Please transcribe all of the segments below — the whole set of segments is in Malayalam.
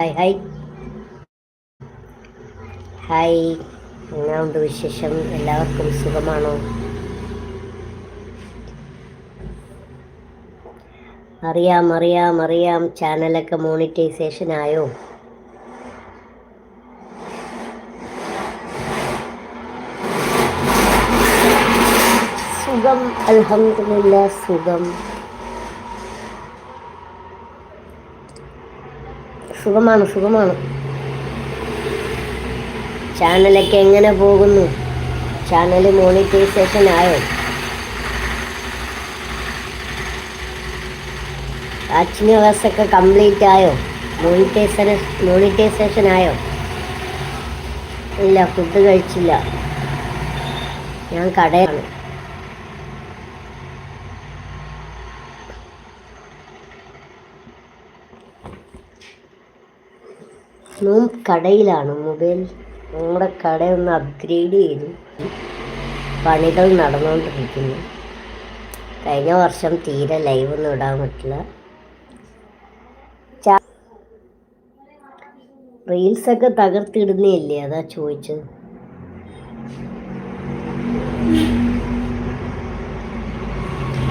Hi hi hi. എങ്ങനെയുണ്ട് വിശേഷം? എല്ലാവർക്കും സുഖമാണോ? അറിയാം അറിയാം അറിയാം. ചാനലൊക്കെ മോണിറ്റൈസേഷൻ ആയോ? സുഖം അലഹമില്ല സുഖം. സുഖമാണ് സുഖമാണ്. ചാനലൊക്കെ എങ്ങനെ പോകുന്നു? ചാനൽ മോണിറ്റൈസേഷൻ ആയോ? വാച്ചിങ് അവേഴ്സ് കംപ്ലീറ്റ് ആയോ? മോണിറ്റൈസേഷൻ മോണിറ്റൈസേഷൻ ആയോ? ഇല്ല ഫുഡ് കഴിച്ചില്ല. ഞാൻ കടയാണ് കടയിലാണ് മൊബൈൽ. നമ്മുടെ കടയൊന്ന് അപ്ഗ്രേഡ് ചെയ്തു. പണികൾ നടന്നുകൊണ്ടിരിക്കുന്നു കഴിഞ്ഞ വർഷം തീരെ ലൈവ് ഒന്നും ഇടാൻ പറ്റില്ല. റീൽസൊക്കെ തകർത്തിടുന്നില്ലേ അതാ ചോദിച്ചത്.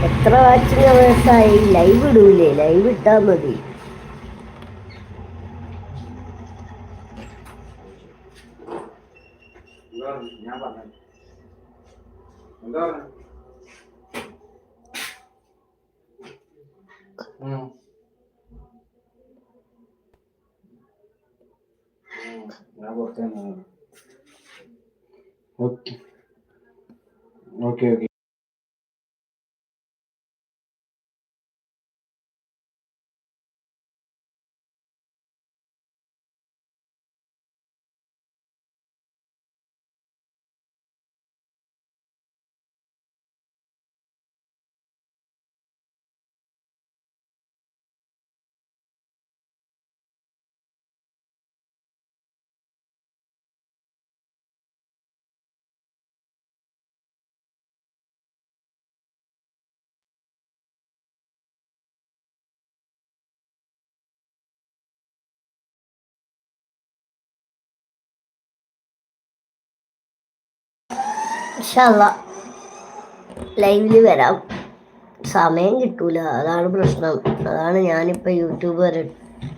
എത്ര വാച്ചിങ് അവേഴ്സായി ലൈവ് ഇടൂലേ? ലൈവ് ഇട്ടാൽ മതി. Andorra, ya va ഇൻഷാല്ല ലൈവിൽ വരാം. സമയം കിട്ടൂല. അതാണ് പ്രശ്നം. അതാണ് ഞാനിപ്പോൾ യൂട്യൂബ് വരെ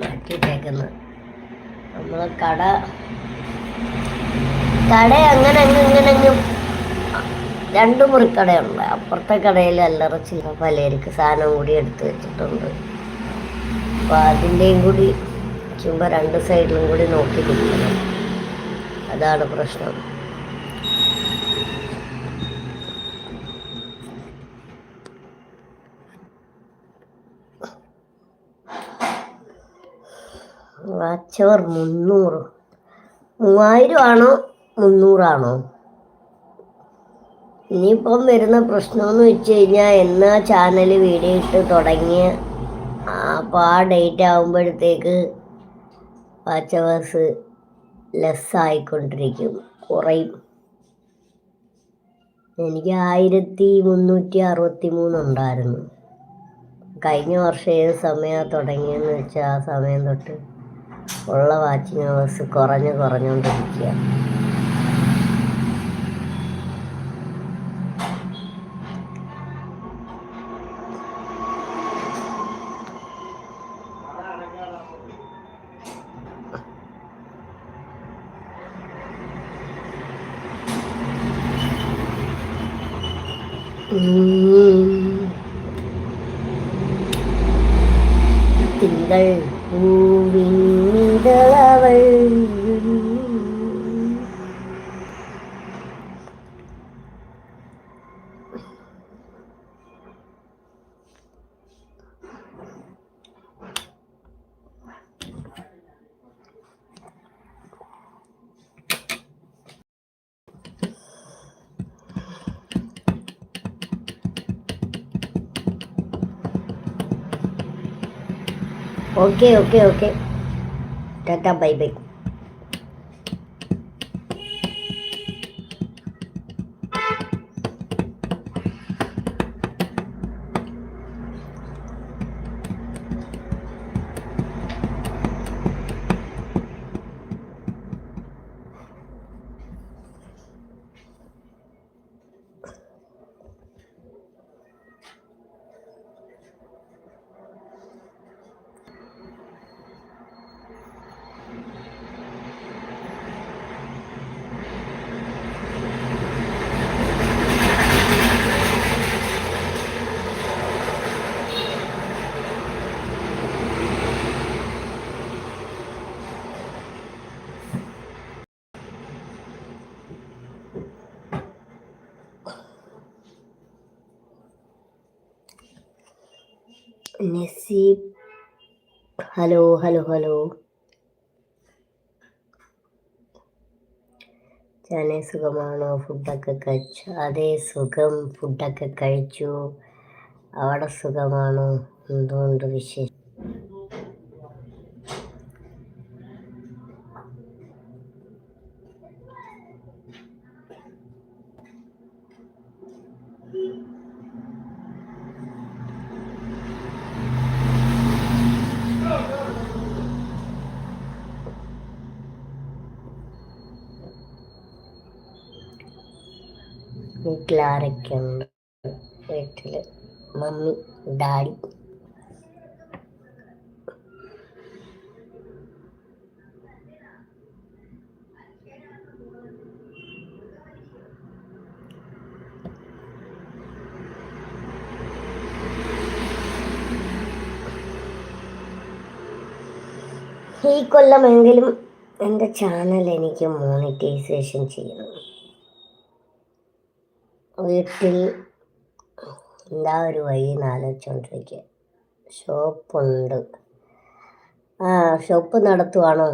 ആക്കിയിട്ടേക്കുന്നത് നമ്മൾ കട കട അങ്ങനെ അങ്ങ് ഇങ്ങനെ അങ്ങ് രണ്ട് മുറിക്കടയുണ്ട്. അപ്പുറത്തെ കടയിൽ അല്ലറ ചില പലചരക്ക് സാധനം കൂടി എടുത്തു വെച്ചിട്ടുണ്ട്. അപ്പോൾ അതിന്റെയും കൂടി ചുമ്മാ രണ്ട് സൈഡിലും കൂടി നോക്കി നിൽക്കണം. അതാണ് പ്രശ്നം. വാച്ചവർ മുന്നൂറ്. മൂവായിരം ആണോ മുന്നൂറാണോ? ഇനിയിപ്പം വരുന്ന പ്രശ്നമെന്ന് വെച്ച് കഴിഞ്ഞാൽ എന്നാ ചാനൽ വീഡിയോ ഇട്ട് തുടങ്ങിയ അപ്പോൾ ആ ഡേറ്റ് ആകുമ്പോഴത്തേക്ക് വാച്ചവേഴ്സ് ലെസ്സായിക്കൊണ്ടിരിക്കും. കുറയും. എനിക്ക് ആയിരത്തി മുന്നൂറ്റി അറുപത്തി മൂന്നുണ്ടായിരുന്നു കഴിഞ്ഞ വർഷം ഏത് സമയമാണ് തുടങ്ങിയെന്ന് വെച്ചാൽ ആ സമയം തൊട്ട് ഉള്ള വാച്ചിങ് അവേഴ്സ് കുറഞ്ഞ് കുറഞ്ഞുകൊണ്ടിരിക്കുക തിങ്കൾ. പൂവിന്തളവൾ Okey, okey, okey. Tata baik-baik. Naseeb hello hello hello. ചാനെ സുഖമാണോ? ഫുഡൊക്കെ കഴിച്ചു? അതേ സുഖം. ഫുഡൊക്കെ കഴിച്ചു. അവിടെ സുഖമാണോ? എന്തുകൊണ്ട് വിശേഷം? വീട്ടിലാരൊക്കെയുണ്ട് വീട്ടിൽ മമ്മി ഡാഡി. ഈ കൊല്ലമെങ്കിലും എന്റെ ചാനൽ എനിക്ക് മോണിറ്റൈസേഷൻ ചെയ്യണം വീട്ടിൽ എന്താ ഒരു വഴി ആലോചിച്ചുകൊണ്ടിരിക്കുക ഷോപ്പുണ്ട്. ആ ഷോപ്പ് നടത്തുവാണോ?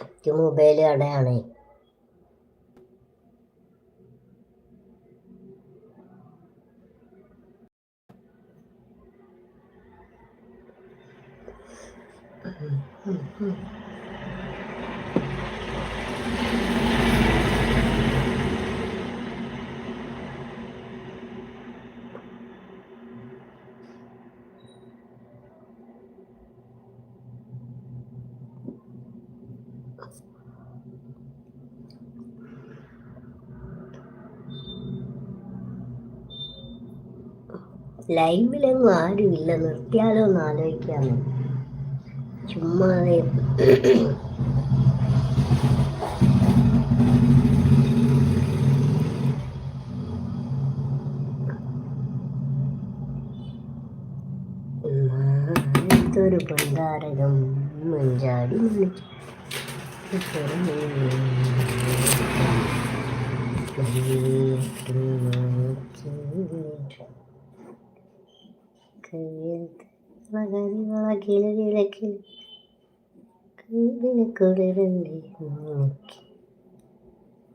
എനിക്ക് മൊബൈൽ കടയാണേ. ലൈവിലെങ്ങും ആരുമില്ല നിർത്തിയാലോ എന്ന് ആലോചിക്കാമോ? ചുമ്മാതെ ഒരു പണ്ടാരകം മഞ്ചാടി മണിച്ചു കുളിരല്ലേ നോക്കി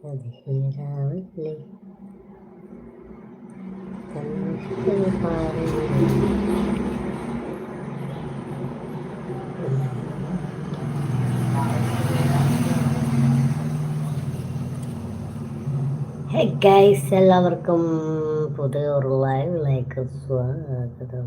അത് ഹീരാവല്ലേ ഹേ ഗൈസ് എല്ലാവർക്കും പുതിയ ഒരു ലൈവിലേക്ക് സ്വാഗതം